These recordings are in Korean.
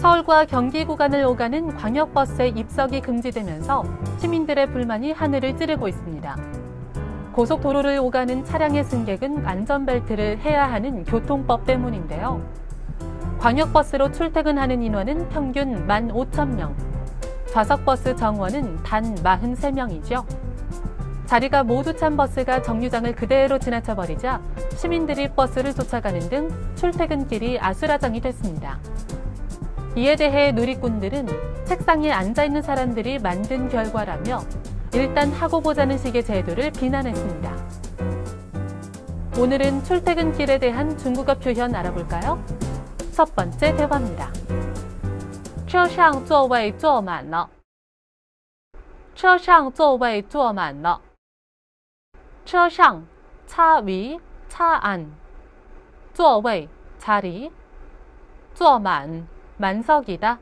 서울과 경기 구간을 오가는 광역버스의 입석이 금지되면서 시민들의 불만이 하늘을 찌르고 있습니다. 고속도로를 오가는 차량의 승객은 안전벨트를 해야 하는 교통법 때문인데요. 광역버스로 출퇴근하는 인원은 평균 15,000명, 좌석버스 정원은 단 43명이죠. 자리가 모두 찬 버스가 정류장을 그대로 지나쳐 버리자 시민들이 버스를 쫓아가는 등 출퇴근길이 아수라장이 됐습니다. 이에 대해 누리꾼들은 책상에 앉아 있는 사람들이 만든 결과라며 일단 하고 보자는 식의 제도를 비난했습니다. 오늘은 출퇴근길에 대한 중국어 표현 알아볼까요? 첫 번째 대화입니다. 车上座位坐满了.车上座位坐满了.车上, 차 위, 차 안. 座位, 자리. 坐满, 만석이다.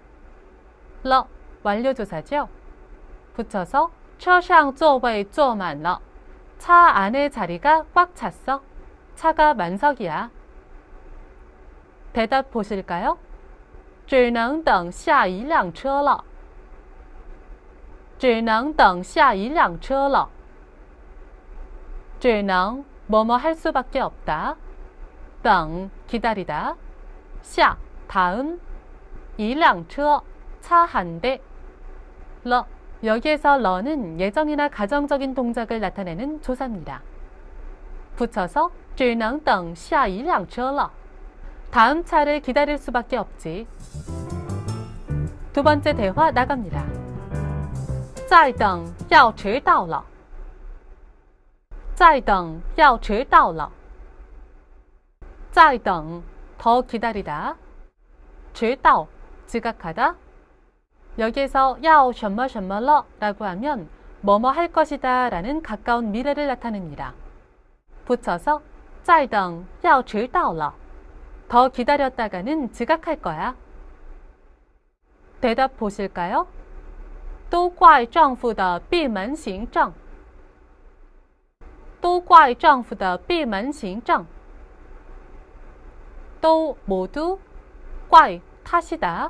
러, 완료조사죠. 붙여서 车上座位坐满了. 차 안의 자리가 꽉 찼어. 차가 만석이야. 대답 보실까요? 只能等下一辆车了.只能等下一辆车了.只能 뭐뭐 할 수밖에 없다. 等 기다리다. 下 다음 一辆车 차 한 대. 러 여기에서 러는 예정이나 가정적인 동작을 나타내는 조사입니다. 붙여서 只能等下一辆车了. 다음 차를 기다릴 수밖에 없지. 두 번째 대화 나갑니다. 再等要迟到了.再等要迟到了.再等더 기다리다. 迟到 지각하다. 여기에서 要什么什么了 라고 하면 뭐뭐 할 것이다 라는 가까운 미래를 나타냅니다. 붙여서 再等要迟到了. 더 기다렸다가는 지각할 거야. 대답 보실까요? 都怪丈夫的闭门行政.都怪丈夫的闭门行政. 또 모두 怪 탓이다.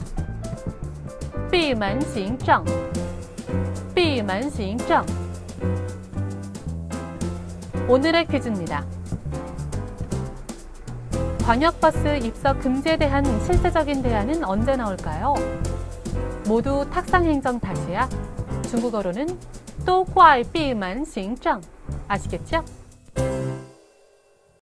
闭门行政,闭门行政. 오늘의 퀴즈입니다. 광역버스 입석 금지에 대한 실제적인 대안은 언제 나올까요? 모두 탁상행정 탓이야. 중국어로는 都怪闭门行政. 아시겠죠?